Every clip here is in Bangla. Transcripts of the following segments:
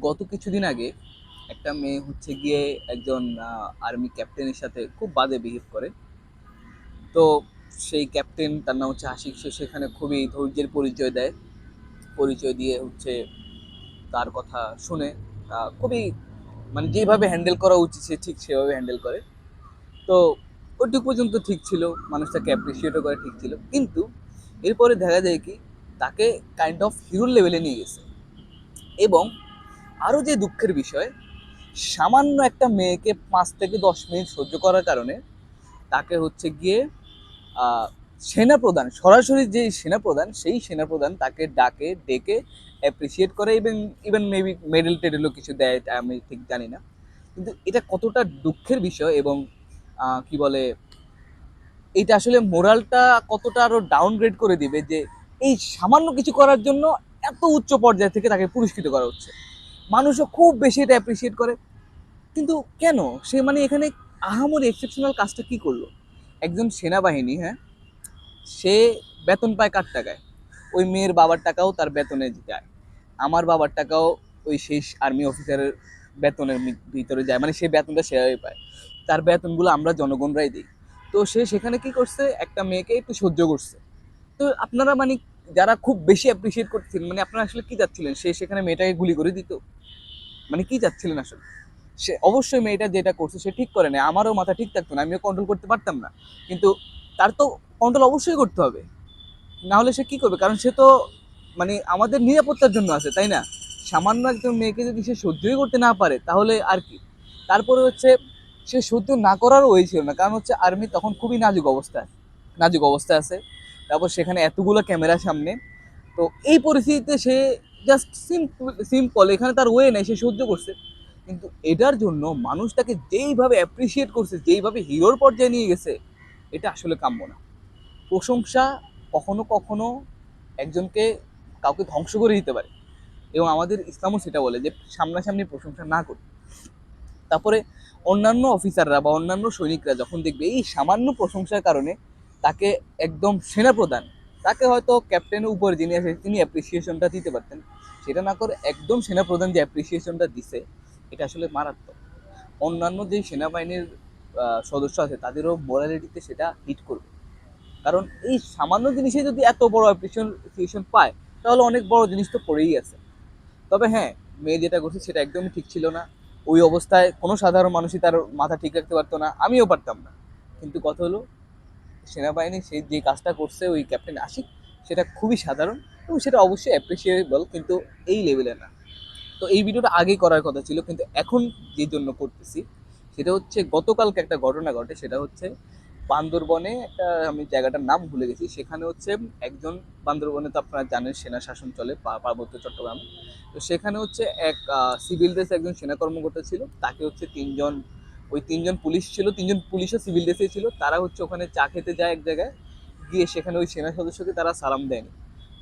গত কিছুদিন আগে একটা মেয়ে হচ্ছে গিয়ে একজন আর্মি ক্যাপ্টেনের সাথে খুব বাজে বিহেভ করে। তো সেই ক্যাপ্টেন তার নাম হচ্ছে আশিক, সে সেখানে খুবই ধৈর্যের পরিচয় দেয়। পরিচয় দিয়ে হচ্ছে তার কথা শুনে খুবই মানে যেভাবে হ্যান্ডেল করা উচিত সে ঠিক সেভাবে হ্যান্ডেল করে। তো ওইটুকু পর্যন্ত ঠিক ছিল, মানুষ তাকে অ্যাপ্রিসিয়েটও করে, ঠিক ছিল। কিন্তু এরপরে দেখা যায় কি, তাকে কাইন্ড অফ হিরোর লেভেলে নিয়ে গেছে। এবং আরও যে দুঃখের বিষয়, সামান্য একটা মেয়েকে পাঁচ থেকে দশ মিনিট সহ্য করার কারণে তাকে হচ্ছে গিয়ে সেনাপ্রধান, সরাসরি যে সেনাপ্রধান, সেই সেনাপ্রধান তাকে ডাকে, ডেকে অ্যাপ্রিসিয়েট করে ইভেন ইভেন মেবি মেডেল টেডেলও কিছু দেয় আমি ঠিক জানি না। কিন্তু এটা কতটা দুঃখের বিষয় এবং কি বলে, এটা আসলে মোরালটা কতটা আরও ডাউনগ্রেড করে দিবে যে, এই সামান্য কিছু করার জন্য এত উচ্চ পর্যায় থেকে তাকে পুরস্কৃত করা হচ্ছে। মানুষও খুব বেশি এটা অ্যাপ্রিসিয়েট করে। কিন্তু কেন? সে মানে এখানে আহামরি এক্সেপশনাল কাজটা কি করল? একজন সেনাবাহিনী হ্যাঁ? সে বেতন পায় কার টাকায়? ওই মেয়ের বাবার টাকাও তার বেতনে যায় আমার বাবার টাকাও ওই শেষ আর্মি অফিসারের বেতনের ভিতরে যায়। মানে সে বেতনটা সেভাবে পায়। তার বেতনগুলো আমরা জনগণরাই দিই। তো সে সেখানে কি করছে? একটা মেয়েকে একটু সহ্য করছে। তো আপনারা মানে যারা খুব বেশি অ্যাপ্রিসিয়েট করছিলেন মানে আপনারা আসলে কি চাচ্ছিলেন? সে সেখানে মেয়েটাকে গুলি করে দিত? মানে কি চাচ্ছিলেন আসলে? সে অবশ্যই মেয়েটা যেটা করছে সে ঠিক করে না আমারও মাথা ঠিক থাকতো না, আমিও কন্ট্রোল করতে পারতাম না। কিন্তু তার তো কন্ট্রোল অবশ্যই করতে হবে। না হলে সে কি করবে? কারণ সে তো মানে আমাদের নিরাপত্তার জন্য আছে, তাই না? সামান্য একজন মেয়েকে যদি সে সহ্যই করতে না পারে, তাহলে আর কি? তারপরে হচ্ছে, সে সহ্য না করারও ওই ছিল না। কারণ হচ্ছে আর্মি তখন খুবই নাজুক অবস্থায় নাজুক অবস্থায় আছে। তারপর সেখানে এতগুলো ক্যামেরার সামনে। তো এই পরিস্থিতিতে সে জাস্ট সিম্পল সিম্পল এখানে তার ওয়ে নেই, সে সহ্য করছে। কিন্তু এটার জন্য মানুষ তাকে যেইভাবে অ্যাপ্রিসিয়েট করছে, যেইভাবে হিরোর পর্যায়ে নিয়ে গেছে, এটা আসলে কাম্য না। প্রশংসা কখনো কখনো একজনকে কাউকে ধ্বংস করে দিতে পারে। এবং আমাদের ইসলামও সেটা বলে যে, সামনাসামনি প্রশংসা না করতে তারপরে অন্যান্য অফিসাররা বা অন্যান্য সৈনিকরা যখন দেখবে এই সামান্য প্রশংসার কারণে তাকে একদম সেনাপ্রধান, তাকে হয়তো ক্যাপ্টেনের উপর যিনি আছে, তিনি অ্যাপ্রিসিয়েশনটা দিতে পারতেন। সেটা না করে একদম সেনাপ্রধান যে অ্যাপ্রিসিয়েশনটা দিছে, এটা আসলে মারাত্মক। অন্যান্য যে সেনাবাহিনীর সদস্য আছে, তাদেরও মোরালিটিতে সেটা হিট করবে। কারণ এই সামান্য জিনিসে যদি এত বড় অ্যাপ্রিসিয়েশন পায়, তাহলে অনেক বড় জিনিস তো পড়েই আছে। তবে হ্যাঁ মেয়ে যেটা করছে, সেটা একদমই ঠিক ছিল না। ওই অবস্থায় কোনো সাধারণ মানুষই তার মাথা ঠিক রাখতে পারতো না, আমিও পারতাম না। কিন্তু কথা হলো সেনাবাহিনী সেই যে কাজটা করছে ওই ক্যাপ্টেন আশিক, সেটা খুবই সাধারণ এবং সেটা অবশ্যই অ্যাপ্রিসিয়েবল কিন্তু এই লেভেলে না। তো এই ভিডিওটা আগেই করার কথা ছিল, কিন্তু এখন যে জন্য করতেছি, সেটা হচ্ছে গতকালকে একটা ঘটনা ঘটে, সেটা হচ্ছে বান্দরবনে একটা, আমি জায়গাটার নাম ভুলে গেছি, সেখানে হচ্ছে একজন বান্দরবনে তো আপনারা জানেন সেনা শাসন চলে পার্বত্য চট্টগ্রামে। তো সেখানে হচ্ছে এক সিভিল ড্রেস একজন সেনা কর্মকর্তা ছিল, তাকে হচ্ছে তিনজন ওই তিনজন পুলিশ ছিল, তিনজন পুলিশও সিভিল ড্রেসে ছিল। তারা হচ্ছে ওখানে চা খেতে যায় এক জায়গায়। গিয়ে সেখানে ওই সেনা সদস্যকে তারা সালাম দেয়নি।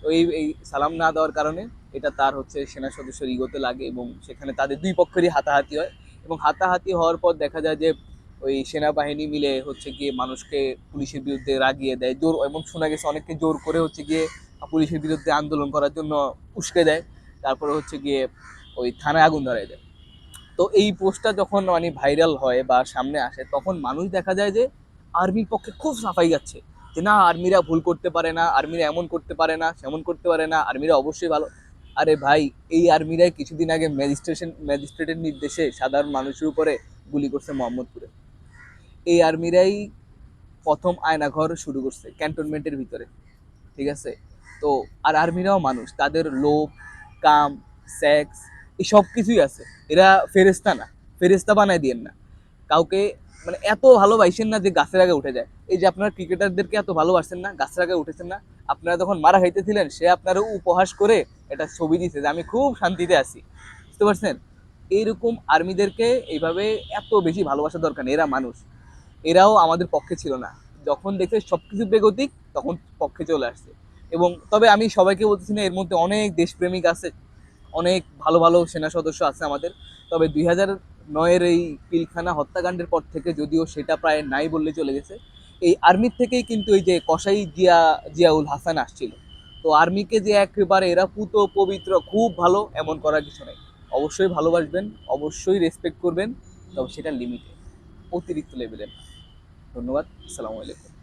তো এই এই সালাম না দেওয়ার কারণে এটা তার হচ্ছে সেনা সদস্যের ইগোতে লাগে এবং সেখানে তাদের দুই পক্ষেরই হাতাহাতি হয় এবং হাতাহাতি হওয়ার পর দেখা যায় যে ওই সেনাবাহিনী মিলে হচ্ছে গিয়ে মানুষকে পুলিশের বিরুদ্ধে রাগিয়ে দেয়, জোর এবং শোনা গেছে অনেককে জোর করে হচ্ছে গিয়ে পুলিশের বিরুদ্ধে আন্দোলন করার জন্য উস্কে দেয়। তারপরে হচ্ছে গিয়ে ওই থানায় আগুন ধরায় দেয়। তো এই পোস্টটা যখন মানে ভাইরাল হয় বা সামনে আসে, তখন মানুষ দেখা যায় যে আর্মির পক্ষে খুব সাফাই যাচ্ছে যে না, আর্মিরা ভুল করতে পারে না, আর্মিরা এমন করতে পারে না, সেমন করতে পারে না, আর্মিরা অবশ্যই ভালো। আরে ভাই, এই আর্মিরাই কিছুদিন আগে ম্যাজিস্ট্রেশন, ম্যাজিস্ট্রেটের নির্দেশে সাধারণ মানুষের উপরে গুলি করছে মোহাম্মদপুরে। এই আর্মিরাই প্রথম আয়নাঘর শুরু করছে ক্যান্টনমেন্টের ভিতরে, ঠিক আছে? তো, আর আর্মিরাও মানুষ, তাদের লোভ, কাম, সেক্স এই সব কিছুই আছে। এরা ফেরেস্তা না। ফেরেস্তা বানায় দিয়েন না। কাউকে মানে এত ভালোবাসেন না যে গাছের আগে উঠে যায়। এই যে আপনারা ক্রিকেটারদেরকে এত ভালোবাসেন না, গাছের আগে উঠেছেন না, আপনারা যখন মারা খাইতেছিলেন, সে আপনারা উপহাস করে এটা ছবি দিছে যে আমি খুব শান্তিতে আছি। বুঝতে পারছেন? এইরকম আর্মিদেরকে এইভাবে এত বেশি ভালোবাসা দরকার এরা মানুষ। এরাও আমাদের পক্ষে ছিল না। যখন দেখছে সব কিছু বেগতিক, তখন পক্ষে চলে আসছে। এবং তবে আমি সবাইকে বলতেছি না, এর মধ্যে অনেক দেশপ্রেমিক আছে। অনেক ভালো ভালো সেনা সদস্য আছে আমাদের। তবে দুই হাজার নয়ের এই পিলখানা হত্যাকাণ্ডের পর থেকে যদিও সেটা প্রায় নাই বললে চলে গেছে, এই আর্মির থেকেই কিন্তু এই যে কসাই জিয়া, জিয়াউল হাসান আসছিল। তো আর্মিকে যে একেবারে এরা পুত পবিত্র, খুব ভালো, এমন করার কিছু নেই। অবশ্যই ভালোবাসবেন, অবশ্যই রেসপেক্ট করবেন, তবে সেটা লিমিটে অতিরিক্ত লেভেলের ধন্যবাদ, আসসালামু আলাইকুম।